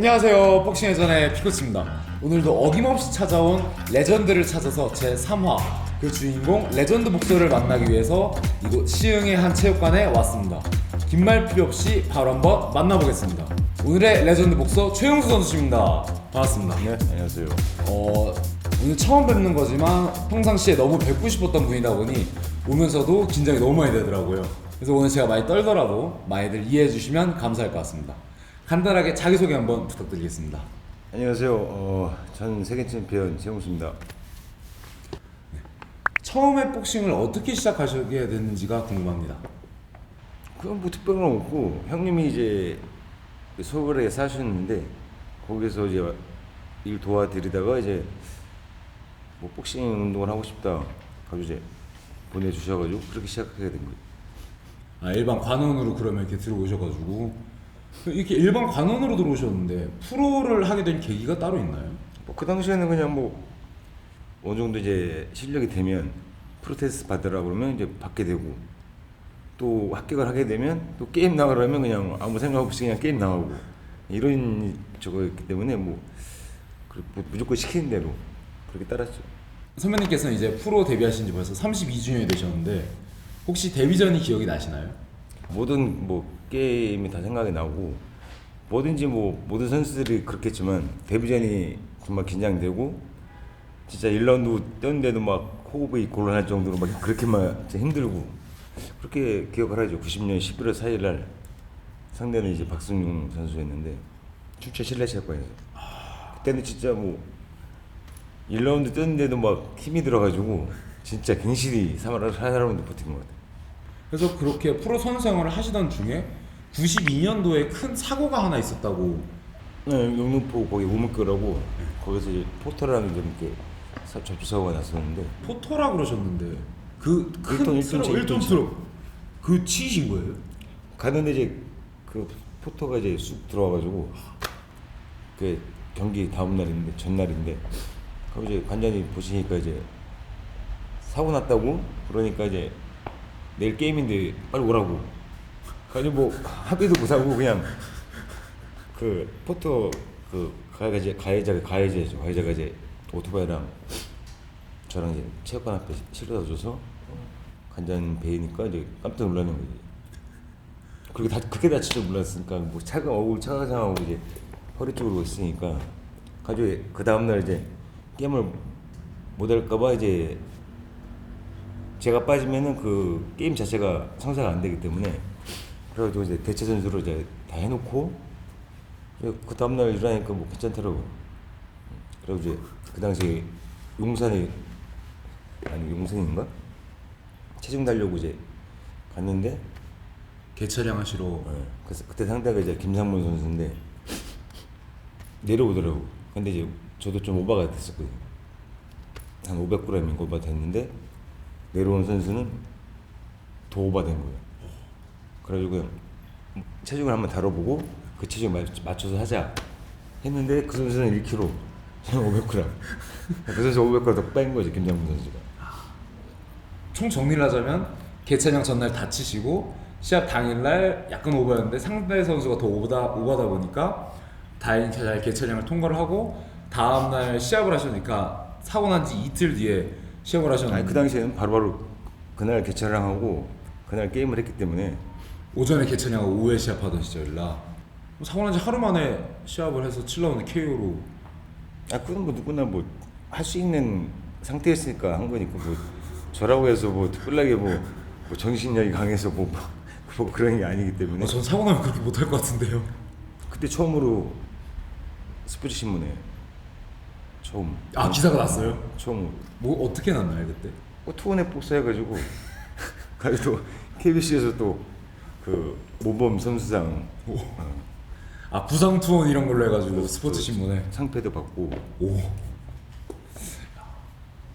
네, 안녕하세요. 복싱의 전의 피코치입니다. 오늘도 어김없이 찾아온 레전드를 찾아서 제 3화 그 주인공 레전드 복서를 만나기 위해서 이곳 시흥의 한 체육관에 왔습니다. 긴 말 필요 없이 바로 한번 만나보겠습니다. 오늘의 레전드 복서 최용수 선수입니다. 반갑습니다. 네, 안녕하세요. 어, 오늘 처음 뵙는 거지만 평상시에 너무 뵙고 싶었던 분이다 보니 오면서도 긴장이 너무 많이 되더라고요. 그래서 오늘 제가 많이 떨더라도 많이들 이해해 주시면 감사할 것 같습니다. 간단하게 자기소개 한번 부탁드리겠습니다. 안녕하세요. 어, 전 세계 챔피언 최용수입니다. 처음에 복싱을 어떻게 시작하시게 됐는지가 궁금합니다. 그건 뭐 특별한 건 없고 형님이 이제 그 서울에 사셨는데 거기서 이제 일 도와드리다가 이제 뭐 복싱 운동을 하고 싶다 가지고 이제 보내주셔가지고 그렇게 시작하게 된 거예요. 아, 일반 관원으로 그러면 이렇게 들어오셔가지고 이렇게 일반 관원으로 들어오셨는데 프로를 하게 된 계기가 따로 있나요? 뭐그 당시에는 그냥 뭐 어느 정도 이제 실력이 되면 프로테스트 받으라 그러면 이제 받게 되고 또 합격을 하게 되면 또 게임 나가려면 그냥 아무 생각 없이 그냥 게임 나가고 이런 저거였기 때문에 뭐, 그- 뭐 무조건 시키는 대로 그렇게 따랐죠. 선배님께서는 이제 프로 데뷔하신 지 벌써 32주년이 되셨는데 혹시 데뷔 전이 기억이 나시나요? 모든 뭐 게임이 다 생각이 나고 뭐든지 뭐 모든 선수들이 그렇겠지만 데뷔전이 정말 긴장되고 진짜 1라운드 뛰었는데도 막 호흡이 곤란할 정도로 막 그렇게 막 힘들고 그렇게 기억을 하죠. 90년 11월 4일 날 상대는 이제 박승용 선수였는데 춘천 실내체육관에서 그때는 진짜 뭐 1라운드 뛰었는데도 막 힘이 들어가지고 진짜 사람을 사람도 버틴 것 같아요. 그래서 그렇게 프로 선수 생활을 하시던 중에 92년도에 큰 사고가 하나 있었다고. 네, 용릉포 거기 우물교라고 거기서 이제 포터라는 좀 이렇게 사- 접촉사고가 났었는데. 포터라 그러셨는데 그큰 일톤, 트럭 일톤, 1톤 일톤 트럭 그 치신 거예요? 가는데 이제 그 포터가 이제 쑥 들어와가지고 그 경기 다음 날인데 전날인데 그럼 이제 관장이 보시니까 이제 사고 났다고 그러니까 이제 내일 게임인데 빨리 오라고 가지고 뭐 합의도 못 하고 그냥 그 포터 그 가해자 가해자 가해자죠 가해자가 이제 오토바이랑 저랑 이제 체육관 앞에 실어다 줘서 관장 배이니까 이제 깜짝 놀라는 거지. 그렇게 다 그렇게 다칠 줄 몰랐으니까 뭐 차가 얼굴 차가 상하고 이제 허리 쪽으로 있으니까 가지고 그 다음 날 이제 게임을 못 할까봐 이제 제가 빠지면은 그 게임 자체가 성사가 안 되기 때문에 그래가지고 이제 대체 선수로 이제 다 해놓고 그 다음 날 일하니까 뭐 괜찮더라고. 그리고 이제 그 당시 용산이 아니 용산인가 체중 달려고 이제 갔는데 개차량 하시러 어, 그래서 그때 상대가 이제 김상문 선수인데 내려오더라고. 근데 이제 저도 좀 오버가 됐었거든요. 한 500g인 오버 됐는데 내려온 선수는 더 오버된 거예요. 그래가지고 체중을 한번 다뤄보고 그 체중 맞- 맞춰서 하자 했는데 그 선수는 1kg, 저는 500g. 그 선수 500g 더 뺀 거지 김상문 선수가. 총 정리를 하자면 개차량 전날 다치시고 시합 당일날 약간 오버였는데 상대 선수가 더 오버다, 오버다 보니까 다행히 잘 개차량을 통과를 하고 다음날 시합을 하시니까 사고 난 지 이틀 뒤에 시합을 하셨는데 아니 그 당시에는 바로바로 그날 개최랑 하고 그날 게임을 했기 때문에 오전에 개차량하고 오후에 시합하던 시절이라 뭐 사고 난 지 하루 만에 시합을 해서 7라운드 KO로. 아 그건 뭐 누구나 뭐 할 수 있는 상태였으니까 한 거니까 뭐 저라고 해서 뭐 특별하게 뭐, 뭐 정신력이 강해서 뭐, 뭐, 뭐 그런 게 아니기 때문에. 어, 전 사고 나면 그렇게 못할 것 같은데요. 그때 처음으로 스포츠 신문에 처음. 아 기사가 났어요? 처음 뭐 어떻게 났나요 그때? 뭐 투혼에 복사해가지고. 가지고 KBC에서 또 그 모범 선수상 어, 아 부상 투혼 이런 걸로 해가지고 그 스포츠 신문에 상패도 받고 오.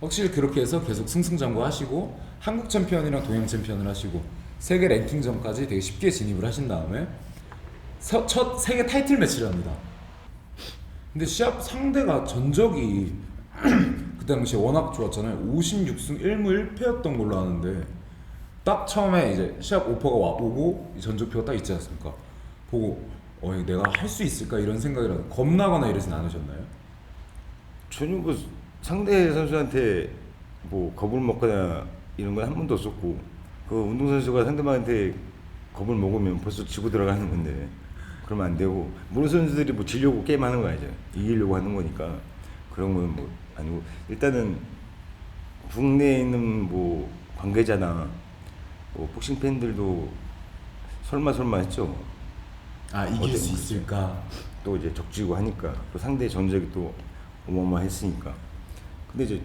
확실히 그렇게 해서 계속 승승장구 하시고 한국 챔피언이랑 동양 챔피언을 하시고 세계 랭킹전까지 되게 쉽게 진입을 하신 다음에 서- 첫 세계 타이틀 매치를 합니다. 근데 시합 상대가 전적이 그 당시에 워낙 좋았잖아요. 56승 1무 1패였던 걸로 아는데 딱 처음에 이제 시합 오퍼가 와 오고 이 전적표가 딱 있지 않습니까? 보고 어 내가 할 수 있을까 이런 생각이라 겁나거나 이러진 않으셨나요? 전혀 뭐 상대 선수한테 뭐 겁을 먹거나 이런 건 한 번도 없었고 그 운동 선수가 상대방한테 겁을 먹으면 벌써 지고 들어가는 건데 그러면 안 되고 모르는 선수들이 뭐 지려고 게임하는 거 아니죠 이기려고 하는 거니까 그런 건 뭐 아니고 일단은 국내에 있는 뭐 관계자나 뭐 복싱 팬들도 설마 설마 했죠 아 이길? 수 있을까? 또 이제 적지고 하니까 또 상대 전적이 또 어마어마했으니까 근데 이제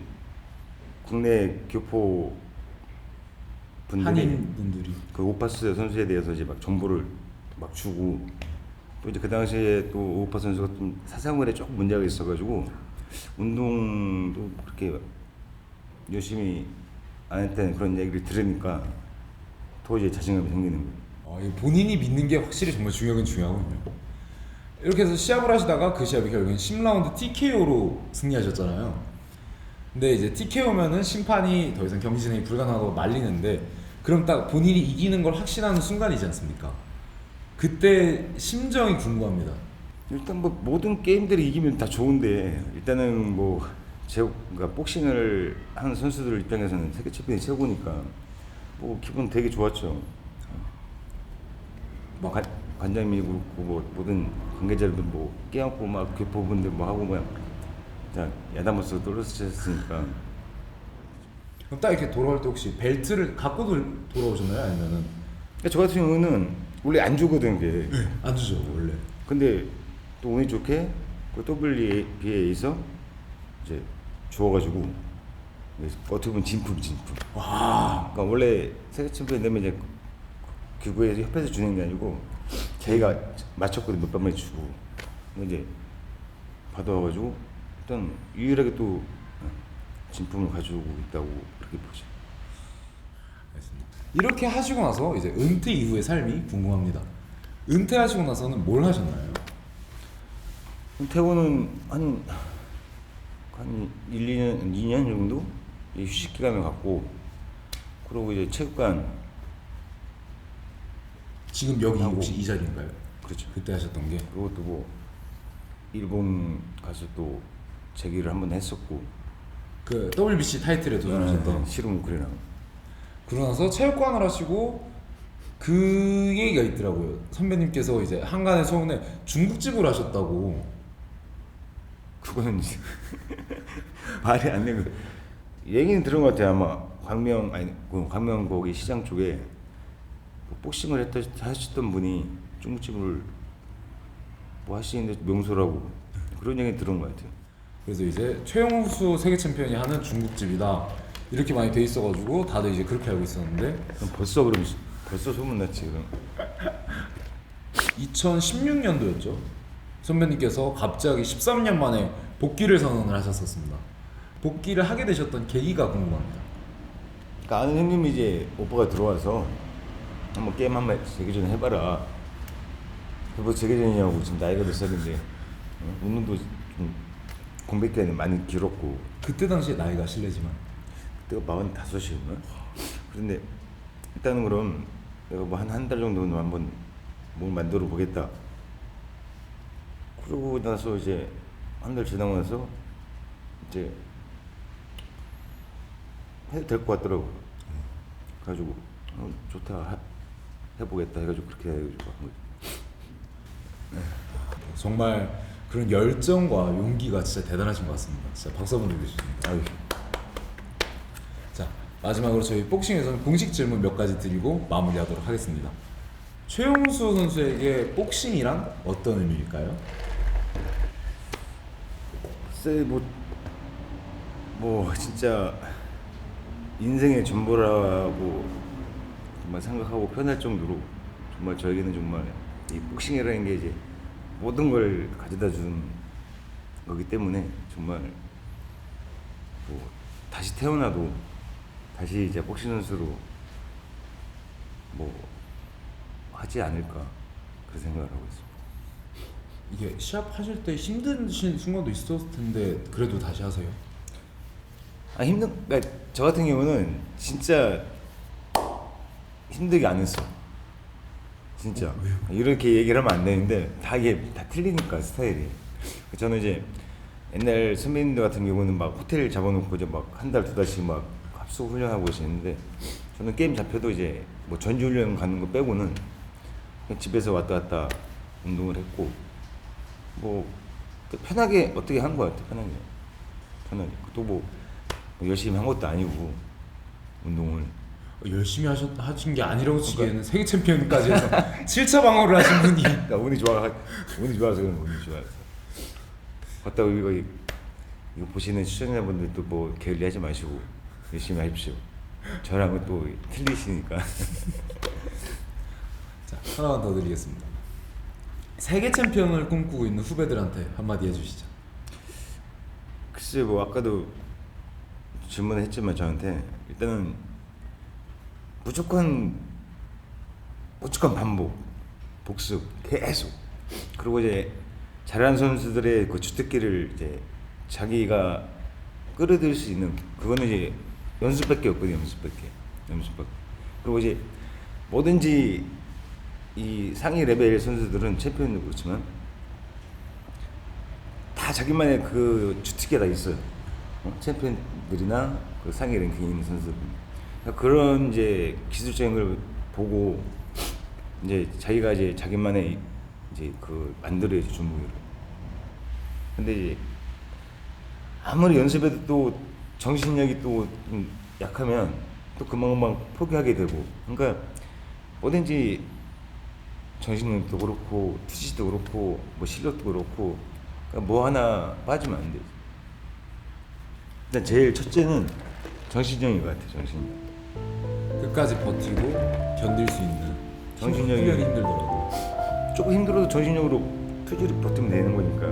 국내 교포 분들이 한인 분들이 그 오파스 선수에 대해서 이제 막 정보를 막 주고 또 이제 그 당시에 또 오파 선수가 좀 사상물에 조금 문제가 있어가지고 운동도 그렇게 열심히 안 했다는 그런 얘기를 들으니까 더 이제 자신감이 생기는 거예요. 어, 이 본인이 믿는 게 확실히 정말 중요하긴 중요하거든요. 이렇게 해서 시합을 하시다가 그 시합이 결국엔 10라운드 TKO로 승리하셨잖아요. 근데 이제 TKO면은 심판이 더 이상 경기 진행이 불가능하다고 말리는데 그럼 딱 본인이 이기는 걸 확신하는 순간이지 않습니까? 그때 심정이 궁금합니다. 일단 뭐 모든 게임들이 이기면 다 좋은데 일단은 뭐 제, 그러니까 복싱을 하는 선수들 입장에서는 세계 챔피언이 최고니까 뭐 기분 되게 좋았죠. 뭐 관, 관장님이 그렇고 뭐 모든 관계자들도 뭐 깨안고 막 교포분들 뭐 하고 그냥 그냥 야단버스 떨어졌으니까 그럼 딱 이렇게 돌아올 때 혹시 벨트를 갖고 돌- 돌아오셨나요? 아니면은 그러니까 저 같은 경우는 원래 안 주거든 게 안 주죠 원래. 근데 또 운이 좋게 그 WBA에서 이제 주워가지고 어떻게 보면 진품 진품. 와 그러니까 원래 세계 챔피언 되면 이제 기구에서 협회에서 주는 게 아니고 자기가 맞췄거든 몇 번만 주고 이제 받아와가지고 일단 유일하게 또 진품을 가지고 있다고 그렇게 보죠. 알겠습니다. 이렇게 하시고 나서 이제 은퇴 이후의 삶이 궁금합니다. 은퇴하시고 나서는 뭘 하셨나요? 태고는 한, 한 1, 2년, 2년 정도 이제 휴식 기간을 갖고 그러고 이제 체육관 지금 여기 하고. 혹시 이 자리인가요? 그렇죠. 그때 하셨던 게 그리고 또 뭐 일본 가서 또 재기를 한번 했었고 그 WBC 타이틀에 도전하셨던 시루무크리랑 그러고 나서 체육관을 하시고 그 얘기가 있더라고요. 선배님께서 이제 한간의 소문에 중국집을 하셨다고. 그거는 말이 안거 얘기는 들은 것 같아요 아마 광명 아니 그 광명 거기 시장 쪽에 그 복싱을 했다 하셨던 분이 중국집을 뭐 하시는데 명소라고 그런 얘기 들은 것 같아요. 그래서 이제 최용수 세계 챔피언이 하는 중국집이다. 이렇게 많이 돼 있어가지고 다들 이제 그렇게 알고 있었는데 그럼 벌써 그럼 벌써 소문났지 그럼. 2016년도였죠. 선배님께서 갑자기 13년 만에 복귀를 선언을 하셨었습니다. 복귀를 하게 되셨던 계기가 궁금합니다. 그러니까 아는 형님이 이제 오빠가 들어와서 한번 게임 한번 재기전 해봐라. 그뭐 재기전이냐고 지금 나이가 몇 살인데 어? 운동도 좀 공백 기간이 많이 길었고 그때 당시에 나이가 실례지만 그때가 마흔 다섯이었나? 그런데 일단은 그럼 내가 뭐 한 한 달 정도는 한번 뭘 만들어 보겠다. 그러고 나서 이제 한 달 지나고 나서 이제 해도 될 것 같더라고. 그래가지고 어, 좋다 하- 해보겠다 해가지고 그렇게 해가지고 한 거지. 정말 그런 열정과 용기가 진짜 대단하신 것 같습니다. 진짜 박수 한번 드리겠습니다. 아유. 자 마지막으로 저희 복싱에서는 공식 질문 몇 가지 드리고 마무리하도록 하겠습니다. 최용수 선수에게 복싱이란 어떤 의미일까요? 글쎄 뭐, 뭐 진짜 인생의 전부라고 정말 생각하고 편할 정도로 정말 저에게는 정말 이 복싱이라는 게 이제 모든 걸 가져다 주는 거기 때문에 정말 뭐 다시 태어나도 다시 이제 복싱 선수로 뭐 하지 않을까 그런 생각을 하고 있습니다. 이게 시합 하실 때 힘드신 순간도 있었을 텐데 그래도 다시 하세요? 아 힘든 그러니까 저 같은 경우는 진짜 힘들게 안 했어. 진짜. 이렇게 얘기를 하면 안 되는데 다 이게 다 틀리니까 스타일이. 저는 이제 옛날 선배님들 같은 경우는 막 호텔 잡아놓고 이제 막 한 달 두 달씩 막 합숙 훈련하고 계시는데 저는 게임 잡혀도 이제 뭐 전지 훈련 가는 거 빼고는 집에서 왔다 갔다 운동을 했고 뭐 편하게 어떻게 한 거야 편하게. 편하게. 또 뭐 열심히 한 것도 아니고 운동을 열심히 하셨 하신 게 아니라고 치기에는 세계 챔피언까지 해서 7차 방어를 하신 분이 나 운이 좋아 운이 좋아서 그런 거 운이 좋아서 갔다 고 이거 이거 보시는 시청자분들도 뭐 게을리하지 마시고 열심히 하십시오. 저랑은 또 틀리시니까 자 하나만 더 드리겠습니다. 세계 챔피언을 꿈꾸고 있는 후배들한테 한마디 해주시죠. 글쎄 뭐 아까도 질문을 했지만 저한테 일단은 무조건 무조건 반복 복습 계속 그리고 이제 잘하는 선수들의 그 주특기를 이제 자기가 끌어들일 수 있는 그거는 이제 연습밖에 없거든요 연습밖에 연습밖에 그리고 이제 뭐든지 이 상위 레벨 선수들은 챔피언도 그렇지만 다 자기만의 그 주특기가 다 있어요. 어? 챔피언 들이나 그 상위 랭킹에 있는 선수들. 그러니까 그런 이제 기술적인 걸 보고 이제 자기가 이제 자기만의 이제 그 만들어야지 종목을. 근데 이제 아무리 연습해도 또 정신력이 또좀 약하면 또 금방금방 포기하게 되고. 그러니까 뭐든지 정신력도 그렇고 투지도 그렇고 뭐 실력도 그렇고 그러니까 뭐 하나 빠지면 안 돼. 일단 제일 첫째는 정신력인 것 같아. 정신력. 끝까지 버티고 견딜 수 있는 정신력이- 훈련이 힘들더라도 조금 힘들어도 정신력으로 투지를 버티면 되는 거니까.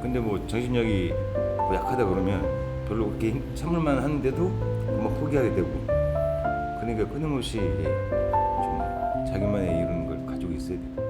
근데 뭐 정신력이 뭐 약하다 그러면 별로 그렇게 힘- 참을만 하는데도 금방 포기하게 되고. 그러니까 끊임없이 좀 자기만의 이런 걸 가지고 있어야 돼.